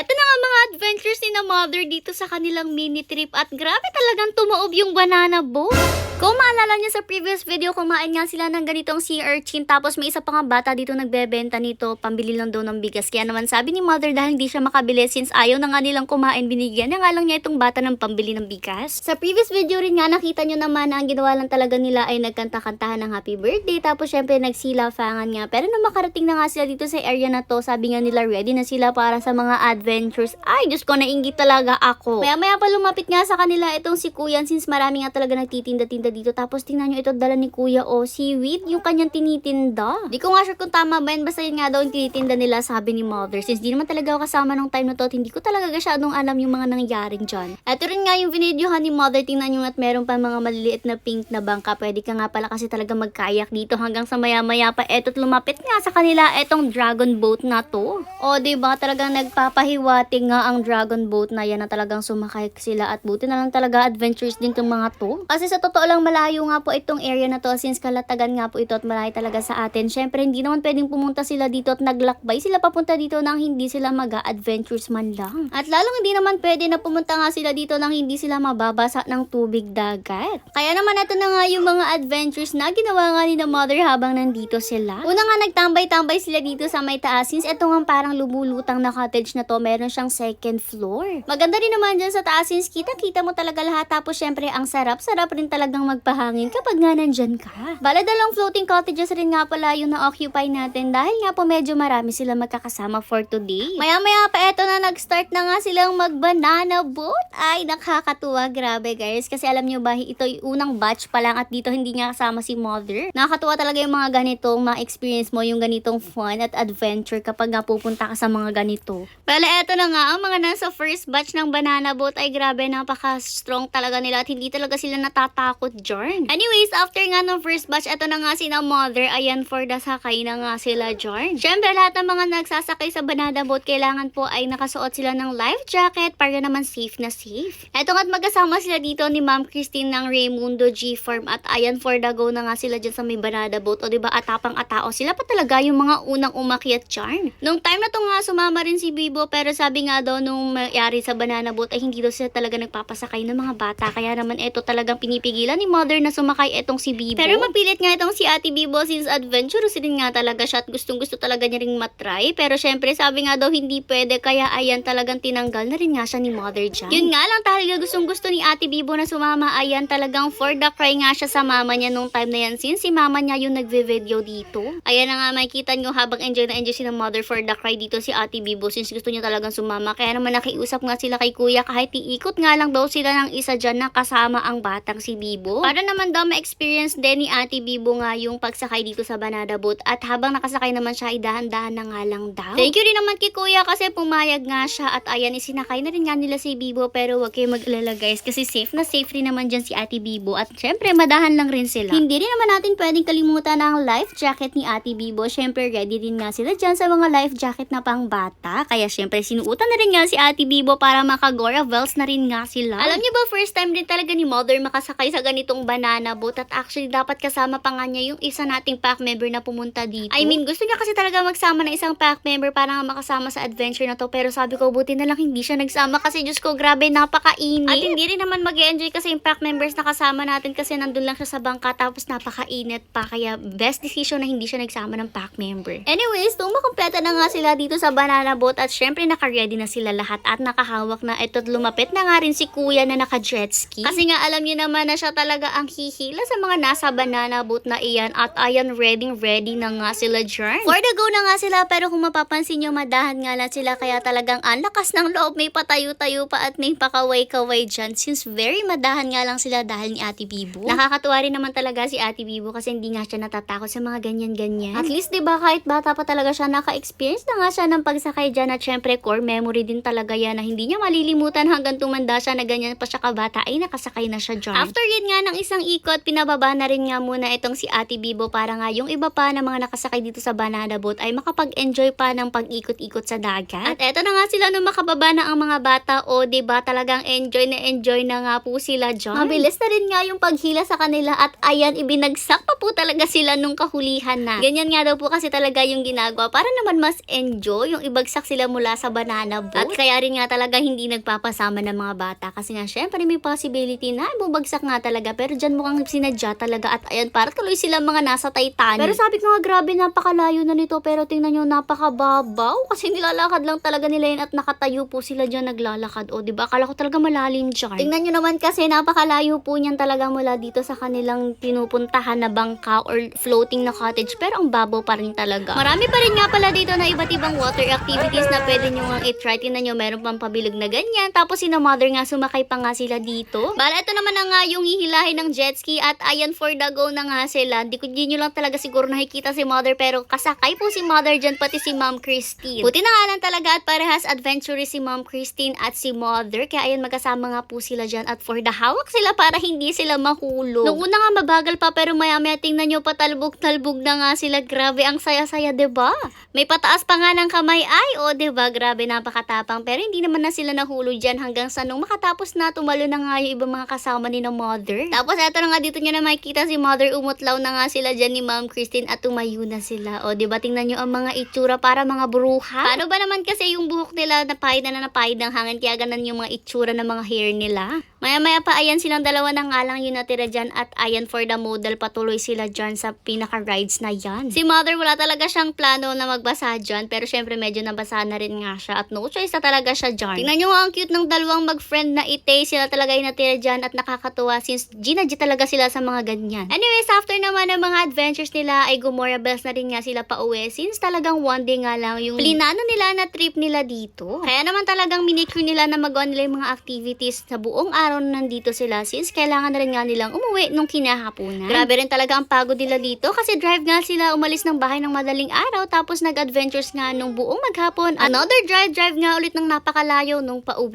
eto na nga mga adventures ni na mother dito sa kanilang mini trip at grabe talagang tumaob yung banana boat. Kung maalala niyo sa previous video, kumain nga sila ng ganitong sea urchin tapos may isa pa nga bata dito nagbebenta nito, pambili lang daw ng bigas. Kaya naman sabi ni mother dahil hindi siya makabili since ayaw na nga nilang kumain, binigyan na nga lang niya itong bata ng pambili ng bigas. Sa previous video rin nga nakita niyo naman na ang ginawa lang talaga nila ay nagkanta-kantahan ng happy birthday tapos syempre nagsilafangan nga. Pero nung makarating na nga sila dito sa area na to, sabi nga nila ready na sila para sa mga adventures. Ay, Diyos ko, nainggit talaga ako. Maya-maya pa lumapit nga sa kanila itong si Kuya since marami nga talaga nagtitinda-tinda dito. Tapos tingnan nyo ito, dala ni Kuya o seaweed, yung kanyang tinitinda. Di ko nga sure kung tama ba yun, basta yun nga daw yung tinitinda nila, sabi ni Mother. Since di naman talaga ako kasama nung time na to, hindi ko talaga gasyadong alam yung mga nangyaring dyan. Ito rin nga yung vinidyohan ni Mother, tingnan nyo at meron pa mga maliliit na pink na bangka. Pwede ka nga pala kasi talaga magkayak dito hanggang sa maya-maya pa. Eto't lumapit nga sa kanila etong dragon boat na to. O, di ba talagang nagpapahiwati nga ang dragon boat na yan na talagang sumakay sila at buti na lang talaga adventures din tong mga to. Kasi sa totoo lang malayo nga po itong area na to since kalatagan nga po ito at malayo talaga sa atin. Syempre hindi naman pwedeng pumunta sila dito at naglakbay sila papunta dito nang hindi sila mag-adventures man lang. At lalong hindi naman pwede na pumunta nga sila dito nang hindi sila mababasa ng tubig dagat. Kaya naman ito na nga yung mga adventures na ginawa nga ni na mother habang nandito sila. Una nga nagtambay-tambay sila dito sa may taas since ito nga parang lumulutang na cottage na to meron siyang second floor. Maganda rin naman dyan sa taas since kita-kita mo talaga lahat tapos syempre ang sarap-sarap rin talagang magpahangin kapag nga nandyan ka. Bala dalang floating cottages rin nga pala yung na-occupy natin dahil nga po medyo marami sila magkakasama for today. Maya-maya pa eto na nag-start na nga silang mag-banana boat. Ay, nakakatuwa. Grabe guys. Kasi alam nyo ba, ito yung unang batch pa lang at dito hindi nga kasama si mother. Nakakatuwa talaga yung mga ganitong ma-experience mo, yung ganitong fun at adventure kapag nga pupunta ka sa mga ganito. Pero eto na nga, ang mga nasa first batch ng banana boat ay grabe, napaka-strong talaga nila at hindi talaga sila natatakot dyan. Anyways, after nga ng first batch, eto na nga si na mother, ayan for the sakay na nga sila dyan. Syempre, lahat ng mga nagsasakay sa banana boat, kailangan po ay nakasuot sila ng life jacket para naman safe na safe. Eto nga't magkasama sila dito ni Ma'am Christine ng Raymundo G Farm at ayan for the go na nga sila dyan sa may banana boat. O diba, atapang atao. Sila pa talaga yung mga unang umakyat dyan. Nung time na to nga, sumama rin si Bibo pero sabi nga daw nung mayari sa banana boat ay hindi daw sila talaga nagpapasakay ng mga bata. Kaya naman eto talagang pinipigilan ni mother na sumakay etong si Bibo. Pero mapilit nga itong si Ate Bibo since adventurous din nga talaga siya at gustong gusto talaga niya ring matry. Pero syempre sabi nga daw hindi pwede kaya ayan talagang tinanggal na rin nga siya ni mother dyan. Yun nga lang talaga gustong gusto ni Ate Bibo na sumama ayan talagang for the cry nga siya sa mama niya nung time na yan since si mama niya yung nagve-video dito. Ayan na nga makikita nyo habang enjoy na enjoy si na mother for the cry dito si Ate Bibo since gusto niya talagang sumama. Kaya naman nakiusap nga sila kay kuya kahit iikot nga lang daw sila ng isa dyan na kasama ang batang si Bibo. Para naman daw ma-experience din ni Ate Bibo nga yung pagsakay dito sa banana boat at habang nakasakay naman siya ay dahan-dahan na nga lang daw. Thank you rin naman kay kuya kasi pumayag nga siya at ayan isinakay na rin nga nila si Bibo pero wag kayo mag-alala guys kasi safe na safe rin naman dyan si Ate Bibo at syempre madahan lang rin sila. Hindi rin naman natin pwedeng kalimutan ang life jacket ni Ate Bibo. Syempre ready din nga sila dyan sa mga life jacket na pang bata. Kaya syempre sinuutan na rin nga si Ate Bibo para makagora wells na rin nga sila. Alam niyo ba first time din talaga ni Mother makasakay sa ganitong banana boat at actually dapat kasama pa nga niya yung isa nating pack member na pumunta dito. I mean gusto niya kasi talaga magsama ng isang pack member para nga makasama sa adventure na to pero sabi ko buti na lang hindi siya nagsama kasi Diyos ko grabe napakainit. At hindi rin naman mag enjoy kasi yung pack members na kasama natin kasi nandun lang siya sa bangka tapos napakainit pa kaya best decision na hindi siya nagsama ng pack member. Anyways, nung makumpleto na nga sila dito sa banana boat at syempre naka-ready na sila lahat at nakahawak na ito't lumapit na nga rin si kuya na naka-jet ski. Kasi nga alam niyo naman na siya talaga ang hihila sa mga nasa banana boat na iyan at ayan ready ready na nga sila dyan. For the go na nga sila pero kung mapapansin nyo madahan nga lang sila kaya talagang ang lakas ng loob may patayo-tayo pa at may pakaway-kaway dyan since very madahan nga lang sila dahil ni Ate Bibo. Nakakatuwa rin naman talaga si Ate Bibo kasi hindi nga siya natatakot sa mga ganyan-ganyan. At least 'di ba kahit bata pa talaga siya naka-experience na nga siya ng pagsakay dyan at syempre core memory din talaga yan na hindi niya malilimutan hanggang tumanda siya na ganyan pa siya kabata ay nakasakay na siya dyan. After yun nga ng isang ikot, pinababa na rin nga muna itong si Ate Bibo para nga yung iba pa na mga nakasakay dito sa banana boat ay makapag-enjoy pa ng pag-ikot-ikot sa dagat. At eto na nga nga sila nung makababa na ang mga bata o ba talagang enjoy na enjoy na nga po sila dyan. Mabilis na rin nga yung paghila sa kanila at ayan ibinagsak pa po talaga sila nung kahulihan na. Ganyan nga daw po kasi talaga yung ginagawa para naman mas enjoy yung ibagsak sila mula sa banana boat. At kaya rin nga talaga hindi nagpapasama ng mga bata kasi nga syempre may possibility na bubagsak nga talaga pero dyan mukhang sinadya talaga at ayan para tuloy sila mga nasa Titanic. Pero sabi ko nga grabe napakalayo na nito pero tingnan nyo napakababaw kasi nilalakad lang talaga nila yun at nakatayo po sila dyan naglalakad. O di ba akala ko talaga malalim dyan. Tingnan nyo naman kasi napakalayo po niyan talaga mula dito sa kanilang pinupuntahan na bangka or floating na cottage pero ang babaw pa rin talaga. Marami pa rin nga pala dito na iba't ibang water activities na pwede nyo nga i-try. Tingnan nyo meron pang pabilog na ganyan. Tapos si na mother nga sumakay pa nga sila dito. Bala ito naman na nga yung hihilahin ng jet ski at ayan for the go na nga sila. Di ko di nyo lang talaga siguro nakikita si mother pero kasakay po si mother dyan pati si ma'am Christine. Buti na nga lang talaga at parehas adventurous si ma'am Christine at si mother. Kaya ayan magkasama nga po sila dyan at for the hawak sila para hindi sila mahulog. Nung una nga mabagal pa pero maya maya tingnan nyo patalbog-talbog na nga sila. Grabe ang saya-saya ba? May pataas pa nga ng kamay ay o 'di ba grabe napakatapang pero hindi naman na sila nahulog dyan hanggang sa nung makatapos na tumalo na nga yung ibang mga kasama ni na mother. Tapos eto na nga dito nyo na makikita si mother umutlaw na nga sila dyan ni ma'am Christine at tumayo na sila. O 'di ba tingnan nyo ang mga itsura para mga bruha. Paano ba naman kasi yung buhok nila napahid na na napahid ng hangin kaya ganun yung mga itsura ng mga hair nila. Maya maya pa ayan silang dalawa na nga lang yung natira dyan at ayan for the model patuloy sila dyan sa pinaka rides na yan. Si mother wala talaga siyang plano na magbasa dyan pero syempre medyo nabasa na rin nga siya at no choice na talaga siya dyan. Tingnan nyo ang cute ng dalawang mag-friend na ite sila talaga yung natira dyan at nakakatuwa since Gina G talaga sila sa mga ganyan. Anyways, after naman ng mga adventures nila ay Gomora Bells na rin nga sila pa uwi since talagang one day nga lang yung plinano nila na trip nila dito. Kaya naman talagang minicure nila na magawa nila yung mga activities sa buong araw na nandito sila since kailangan na rin nga nilang umuwi nung kinahaponan. Grabe rin talaga ang pagod nila dito kasi drive nga sila umalis ng bahay ng madaling araw tapos nag-adventures nga nung buong maghapon. Another drive drive nga ulit ng napakalayo nung pauwi